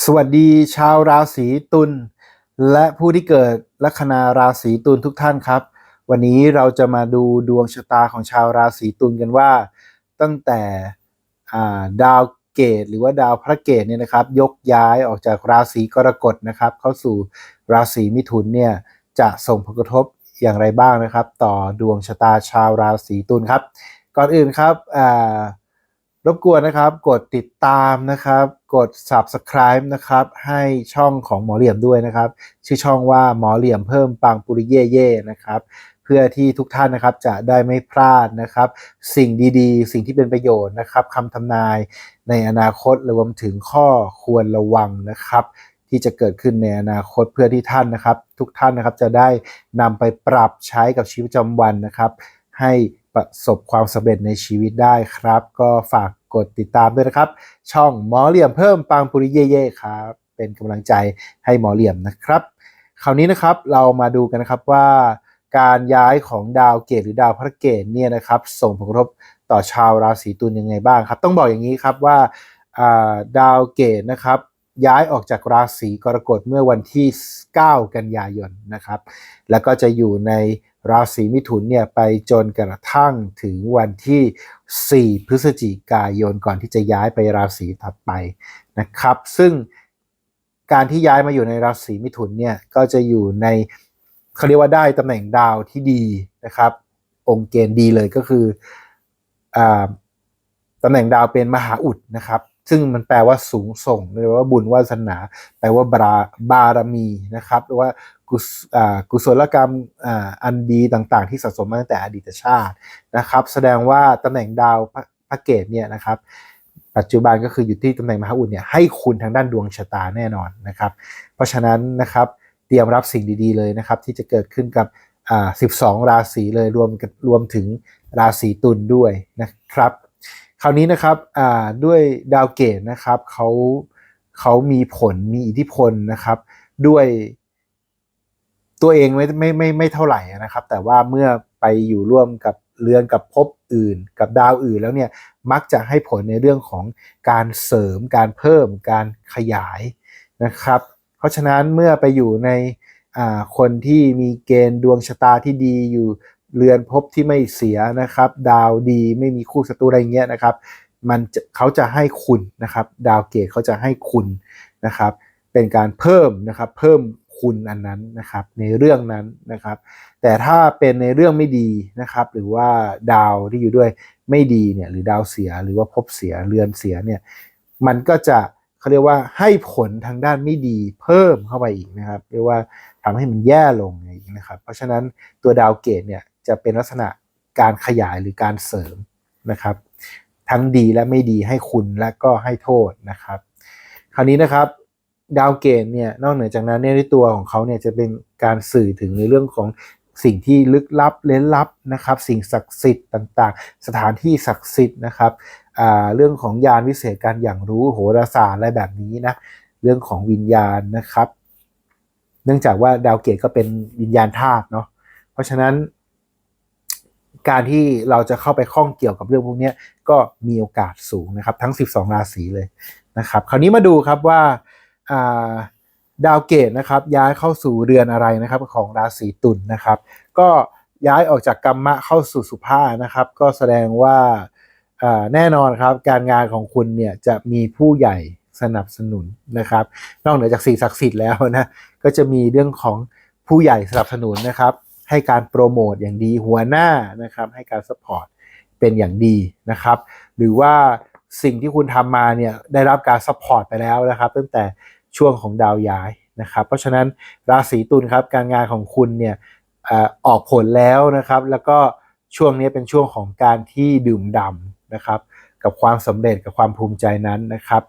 สวัสดีชาวราศีตุลและผู้ที่เกิดลัคนาราศีตุลทุกท่านครับ วันนี้เราจะมาดูดวงชะตาของชาวราศีตุลกันว่า ตั้งแต่ดาวเกตหรือว่าดาวพระเกตเนี่ยนะครับ ยกย้ายออกจากราศีกรกฎนะครับ เข้าสู่ราศีมิถุนเนี่ยจะส่งผลกระทบอย่างไรบ้างนะครับ ต่อดวงชะตาชาวราศีตุลครับ ก่อนอื่นครับอ่า รบกวนนะครับ กดติดตามนะครับ กด subscribe นะครับ ให้ช่องของหมอเหลี่ยมด้วยนะครับ ชื่อช่องว่าหมอเหลี่ยมเพิ่มปังปุริเย่เย่นะครับ เพื่อที่ทุกท่านนะครับจะได้ไม่พลาดนะครับ สิ่งดีๆ สิ่งที่เป็นประโยชน์นะครับคำทำนายในอนาคตรวมถึงข้อควรระวังนะครับ ที่จะเกิดขึ้นในอนาคตเพื่อที่ท่านนะครับ ทุกท่านนะครับจะได้นำไปปรับใช้กับชีวิตประจำวันนะครับ ให้ ประสบความสำเร็จในชีวิตได้ครับ ก็ฝากกดติดตามด้วยนะครับ ช่องหมอเหลี่ยมเพิ่มปังปุริเย่เย่ครับ เป็นกำลังใจให้หมอเหลี่ยมนะครับ คราวนี้นะครับเรามาดูกันนะครับว่า การย้ายของดาวเกตหรือดาวพระเกตเนี่ยนะครับ ส่งผลกระทบต่อชาวราศีตุลยังไงบ้างครับ ต้องบอกอย่างนี้ครับว่าอ่าดาวเกตนะครับย้ายออกจากราศีกรกฎเมื่อวันที่ 9 กันยายนนะครับ แล้วก็จะอยู่ใน ราศีมิถุนเนี่ยไปจนกระทั่งถึงวันที่ 4 พฤศจิกายนก่อนที่จะย้ายไปราศีถัดไปนะครับ ซึ่งการที่ย้ายมาอยู่ในราศีมิถุนเนี่ยก็จะอยู่ในเขาเรียกว่าได้ตำแหน่งดาวที่ดีนะครับ องค์เกณฑ์ดีเลยก็คืออตำแหน่งดาวเป็นมหาอุดนะครับ ซึ่งมันแปลว่าสูงส่งหรือว่าบุญวาสนา แปลว่าบาบารมีนะครับหรือว่ากุศลกรรมอ,อันดีต่างๆ ที่สะสมมาตั้งแต่อดีตชาตินะครับ แสดงว่าตำแหน่งดาวพระเกตเนี่ยนะครับ ปัจจุบันก็คืออยู่ที่ตำแหน่งมหาอุดเนี่ยให้คุณทางด้านดวงชะตาแน่นอนนะครับ เพราะฉะนั้นนะครับเตรียมรับสิ่งดีๆเลยนะครับ ที่จะเกิดขึ้นกับ 12 ราศีเลยรวมรวมถึงราศีตุลด้วยนะครับ คราวนี้นะครับด้วยดาวเกตนะครับเขาเขามีผลมีอิทธิพลนะครับ ด้วยตัวเองไม่ไม่ไม่ไม่เท่าไหร่นะครับ แต่ว่าเมื่อไปอยู่ร่วมกับเรือนกับภพอื่น กับดาวอื่นแล้วเนี่ยมักจะให้ผลในเรื่องของการเสริมการเพิ่มการขยายนะครับ เพราะฉะนั้นเมื่อไปอยู่ในคนที่มีเกณฑ์ดวงชะตาที่ดีอยู่ เรือนภพที่ไม่เสียนะครับ ดาวดีไม่มีคู่ศัตรูอะไรเงี้ยนะครับ มันเขาจะให้คุณนะครับ ดาวเกตเขาจะให้คุณนะครับ เป็นการเพิ่มนะครับ เพิ่มคุณอันนั้นนะครับ ในเรื่องนั้นนะครับ แต่ถ้าเป็นในเรื่องไม่ดีนะครับ หรือว่าดาวที่อยู่ด้วยไม่ดีเนี่ย หรือดาวเสียหรือว่าภพเสียเรือนเสียเนี่ย มันก็จะเขาเรียกว่าให้ผลทางด้านไม่ดีเพิ่มเข้าไปอีกนะครับ เรียกว่าทำให้มันแย่ลงอีกนะครับ เพราะฉะนั้นตัวดาวเกตเนี่ย จะเป็นลักษณะการขยายหรือการเสริมนะครับ ทั้งดีและไม่ดีให้คุณและก็ให้โทษนะครับ คราวนี้นะครับดาวเกตเนี่ยนอกเหนือจากนั้นเนี่ยในตัวของเขาเนี่ยจะเป็นการสื่อถึงในเรื่องของสิ่งที่ลึกลับเล้นลับนะครับ สิ่งศักดิ์สิทธิ์ต่างๆ สถานที่ศักดิ์สิทธิ์นะครับเรื่องของยานวิเศษการอย่างรู้โหราศาสตร์อะไรแบบนี้นะเรื่องของวิญญาณนะครับ เนื่องจากว่าดาวเกตก็เป็นวิญญาณธาตุเนาะเพราะฉะนั้น การที่เราจะเข้าไปข้องเกี่ยวกับเรื่องพวกนี้ก็มีโอกาสสูงนะครับ ทั้ง 12 ราศีเลยนะครับคราวนี้มาดูครับว่าาดาวเกตนะครับย้ายเข้าสู่เรือนอะไรนะครับของราศีตุลนะครับ ก็ย้ายออกจากกัมมะเข้าสู่สุภานะครับ ก็แสดงว่าอ่าแน่นอนครับการงานของคุณเนี่ยจะมีผู้ใหญ่สนับสนุนนะครับ นอกเหนือจากสิ่งศักดิ์สิทธิ์แล้วนะก็จะมีเรื่องของผู้ใหญ่สนับสนุนนะครับ ให้การโปรโมทอย่างดีหัวหน้านะครับ ให้การสปอร์ตเป็นอย่างดีนะครับ หรือว่าสิ่งที่คุณทำมาเนี่ยได้รับการสปอร์ตไปแล้วนะครับ ตั้งแต่ช่วงของดาวย้ายนะครับ เพราะฉะนั้นราศีตุลครับการงานของคุณเนี่ยออกผลแล้วนะครับ แล้วก็ช่วงนี้เป็นช่วงของการที่ดื่มด่ำนะครับ กับความสำเร็จกับความภูมิใจนั้นนะครับ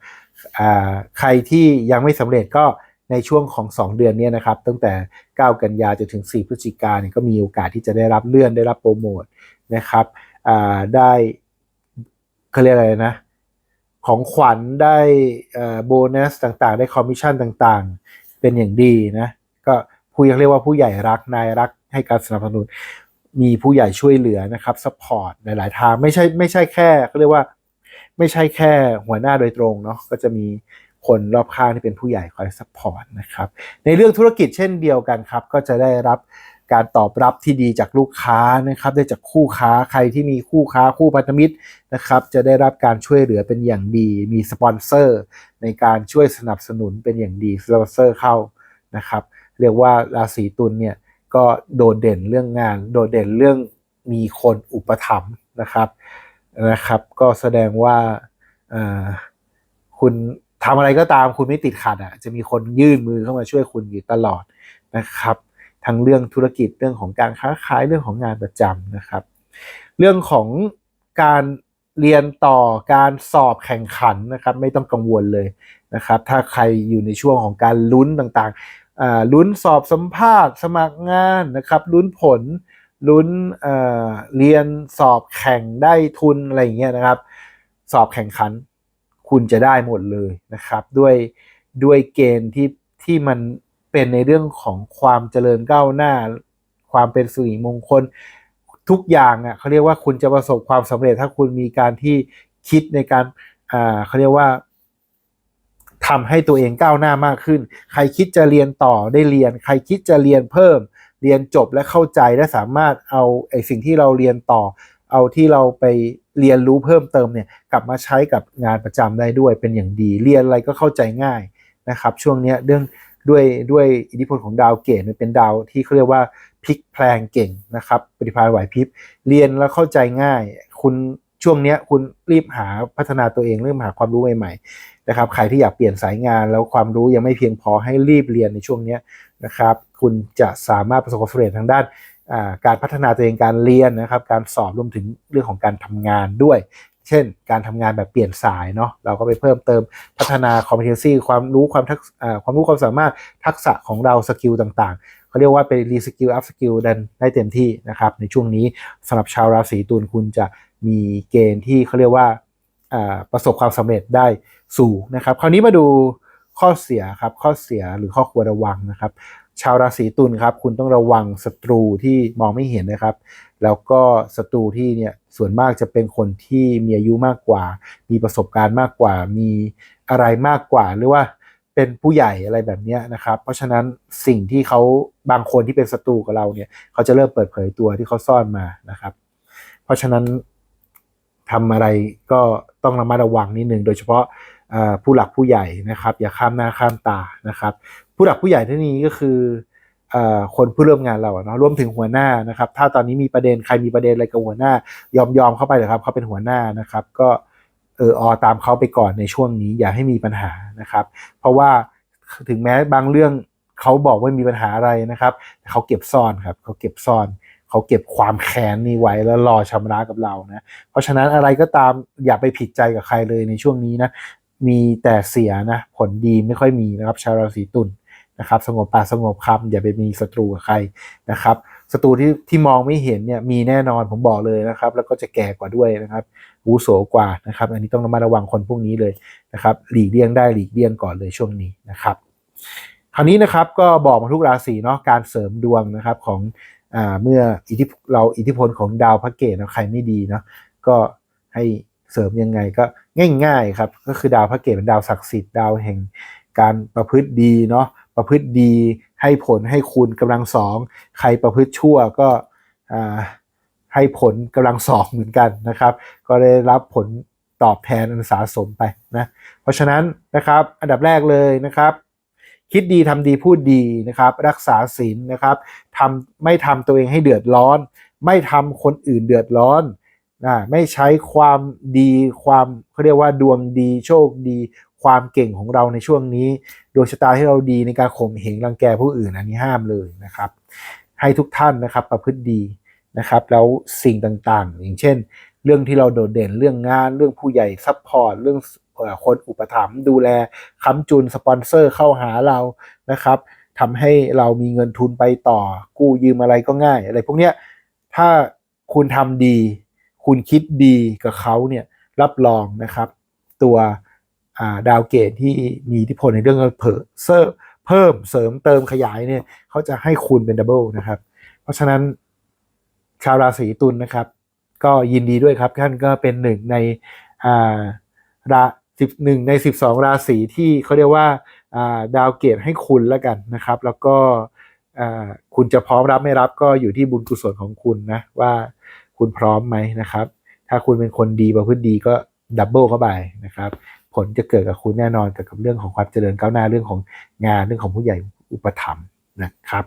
ใครที่ยังไม่สำเร็จก็ ในช่วงของ 2 เดือนนี้นะครับ ตั้งแต่ 9 กันยาจนถึง 4 พฤศจิกาเนี่ยก็มีโอกาสที่จะได้รับเลื่อนได้รับโปรโมทนะครับได้เขาเรียกอะไรนะ ของขวัญได้โบนัสต่างๆ ได้คอมมิชชั่นต่างๆ เป็นอย่างดีนะก็ผู้ยังเรียกว่าผู้ใหญ่รักนายรักให้การสนับสนุนมีผู้ใหญ่ช่วยเหลือนะครับสปอร์ตหลาย ๆ ทางไม่ใช่ไม่ใช่แค่เขาเรียกว่า ไม่ใช่แค่หัวหน้าโดยตรงเนาะก็จะมี คนรอบข้างที่เป็นผู้ใหญ่คอยซัพพอร์ตนะครับ ในเรื่องธุรกิจเช่นเดียวกันครับ ก็จะได้รับการตอบรับที่ดีจากลูกค้านะครับ ได้จากคู่ค้าใครที่มีคู่ค้าคู่พันธมิตรนะครับ จะได้รับการช่วยเหลือเป็นอย่างดี มีสปอนเซอร์ ในการช่วยสนับสนุนเป็นอย่างดีสปอนเซอร์เข้านะครับ เรียกว่าราศีตุลเนี่ยก็โดดเด่นเรื่องงาน โดดเด่นเรื่องมีคนอุปถัมภ์นะครับนะครับ ก็แสดงว่าคุณ ทำอะไรก็ตามคุณไม่ติดขัดอะจะมีคนยื่นมือเข้ามาช่วยคุณอยู่ตลอดนะครับ ทั้งเรื่องธุรกิจเรื่องของการค้าขายเรื่องของงานประจำนะครับ เรื่องของการเรียนต่อการสอบแข่งขันนะครับ ไม่ต้องกังวลเลยนะครับ ถ้าใครอยู่ในช่วงของการลุ้นต่างๆลุ้นสอบสัมภาษณ์ สมัครงานนะครับลุ้นผลลุ้นเเรียนสอบแข่งได้ทุนอะไรอย่างเงี้ยนะครับ สอบแข่งขัน คุณจะได้หมดเลยนะครับ ด้วยด้วยเกณฑ์ที่ที่มันเป็นในเรื่องของความเจริญก้าวหน้า ความเป็นสิริมงคลทุกอย่างอะเขาเรียกว่าคุณจะประสบความสำเร็จถ้าคุณมีการที่คิดในการอ่าเขาเรียกว่าทำให้ตัวเองก้าวหน้ามากขึ้น ใครคิดจะเรียนต่อได้เรียน ใครคิดจะเรียนเพิ่ม เรียนจบและเข้าใจและสามารถเอาไอ้สิ่งที่เราเรียนต่อ เอาที่เราไป เรียนรู้เพิ่มเติมเนี่ยกลับมาใช้กับงานประจำได้ด้วยเป็นอย่างดี เรียนอะไรก็เข้าใจง่ายนะครับช่วงนี้เรื่องด้วยด้วยอิทธิพลของดาวเกตเป็นดาวที่เขาเรียกว่าพลิกแพลงเก่งนะครับปฏิภาณไหวพริบเรียนแล้วเข้าใจง่าย คุณช่วงนี้คุณรีบหาพัฒนาตัวเองเริ่มหาความรู้ใหม่ๆนะครับใครที่อยากเปลี่ยนสายงานแล้วความรู้ยังไม่เพียงพอให้รีบเรียนในช่วงนี้นะครับ คุณจะสามารถประสบความสำเร็จทางด้าน การพัฒนาตัวเองการเรียนนะครับ การสอบรวมถึงเรื่องของการทำงานด้วย เช่น การทำงานแบบเปลี่ยนสายเนาะเราก็ไปเพิ่มเติมพัฒนา competency ความรู้ความทักความรู้ความสามารถทักษะของเราสกิลต่างๆเขาเรียกว่าเป็นรีสกิลอัพสกิลดันได้เต็มที่นะครับ ในช่วงนี้สำหรับชาวราศีตุลคุณจะมีเกณฑ์ที่เขาเรียกว่าประสบความสำเร็จได้สูงนะครับ คราวนี้มาดูข้อเสียครับข้อเสียหรือข้อควรระวังนะครับ ชาวราศีตุลครับคุณต้องระวังศัตรูที่มองไม่เห็นนะครับ แล้วก็ศัตรูที่เนี่ยส่วนมากจะเป็นคนที่มีอายุมากกว่า มีประสบการณ์มากกว่า มีอะไรมากกว่าหรือว่าเป็นผู้ใหญ่อะไรแบบนี้นะครับ เพราะฉะนั้นสิ่งที่เขาบางคนที่เป็นศัตรูกับเราเนี่ยเขาจะเริ่มเปิดเผยตัวที่เขาซ่อนมานะครับ เพราะฉะนั้นทำอะไรก็ต้องระมัดระวังนิดนึงโดยเฉพาะ ผู้หลักผู้ใหญ่นะครับ อย่าข้ามหน้าข้ามตานะครับ ผู้หลักผู้ใหญ่ที่นี้ก็คือคนผู้ร่วมงานเราเนาะรวมถึงหัวหน้านะครับ ถ้าตอนนี้มีประเด็นใครมีประเด็นอะไรกับหัวหน้า ยอมยอมเข้าไปเลยครับเขาเป็นหัวหน้านะครับ ก็เอออตามเขาไปก่อนในช่วงนี้ อย่าให้มีปัญหานะครับ เพราะว่าถึงแม้บางเรื่องเขาบอกว่ามีปัญหาอะไรนะครับเขาเก็บซ่อนครับเขาเก็บซ่อนเขาเก็บความแค้นนี้ไว้แล้วรอชำระกับเรานะ เพราะฉะนั้นอะไรก็ตามอย่าไปผิดใจกับใครเลยในช่วงนี้นะ มีแต่เสียนะ ผลดีไม่ค่อยมีนะครับ ชาวราศีตุลนะครับ สงบปากสงบคำอย่าไปมีศัตรูกับใครนะครับศัตรูที่ที่มองไม่เห็นเนี่ยมีแน่นอนผมบอกเลยนะครับ แล้วก็จะแก่กว่าด้วยนะครับวูโสกว่านะครับ อันนี้ต้องระมัดระวังคนพวกนี้เลยนะครับ หลีกเลี่ยงได้หลีกเลี่ยงก่อนเลยช่วงนี้นะครับ คราวนี้นะครับก็บอกมาทุกราศีเนาะการเสริมดวงนะครับของอ่าเมื่ออิทธิเราอิทธิพลของดาวพระเกตนะใครไม่ดีเนาะก็ให้ เสริมยังไงก็ง่ายๆครับ ก็คือดาวพระเกตเป็นดาวศักดิ์สิทธิ์ดาวแห่งการประพฤติดีเนาะประพฤติดีให้ผลให้คุณกำลังสองใครประพฤติชั่วก็ให้ผลกำลังสองเหมือนกันนะครับ ก็ได้รับผลตอบแทนอันสาสมไปนะเพราะฉะนั้นนะครับอันดับแรกเลยนะครับ คิดดีทำดีพูดดีนะครับ รักษาศีลนะครับทำไม่ทำตัวเองให้เดือดร้อน ไม่ทำคนอื่นเดือดร้อน นะไม่ใช้ความดีความเขาเรียกว่าดวงดีโชคดีความเก่งของเราในช่วงนี้ดวงชะตาให้เราดีในการข่มเหงรังแกผู้อื่นอันนี้ห้ามเลยนะครับ ให้ทุกท่านนะครับประพฤติดีนะครับ แล้วสิ่งต่างๆ อย่างเช่น เรื่องที่เราโดดเด่นเรื่องงาน เรื่องผู้ใหญ่ซัพพอร์ตเรื่องคนอุปถัมภ์ดูแลค้ำจุนสปอนเซอร์เข้าหาเรานะครับทำให้เรามีเงินทุนไปต่อ กู้ยืมอะไรก็ง่าย อะไรพวกเนี้ยถ้าคุณทำดี คุณคิดดีกับเขาเนี่ยรับรองนะครับ ตัวดาวเกตที่มีอิทธิพลในเรื่องเพิ่มเพิ่มเสริมเติมขยายเนี่ยเขาจะให้คูณเป็นดับเบิลนะครับ เพราะฉะนั้นชาวราศีตุลนนะครับ ก็ยินดีด้วยครับท่านก็เป็นหนึ่งในราสิบหนึ่งในสิบสองราศีที่เขาเรียกว่าาดาวเกตให้คุณแล้วกันนะครับ แล้วก็คุณจะพร้อมรับไม่รับก็อยู่ที่บุญกุศลของคุณนะว่า คุณพร้อมไหมนะครับ ถ้าคุณเป็นคนดีประพฤติดีก็ดับเบิลเข้าไปนะครับ ผลจะเกิดกับคุณแน่นอนเกี่ยวกับเรื่องของความเจริญก้าวหน้าเรื่องของงานเรื่องของผู้ใหญ่อุปถัมภ์นะครับ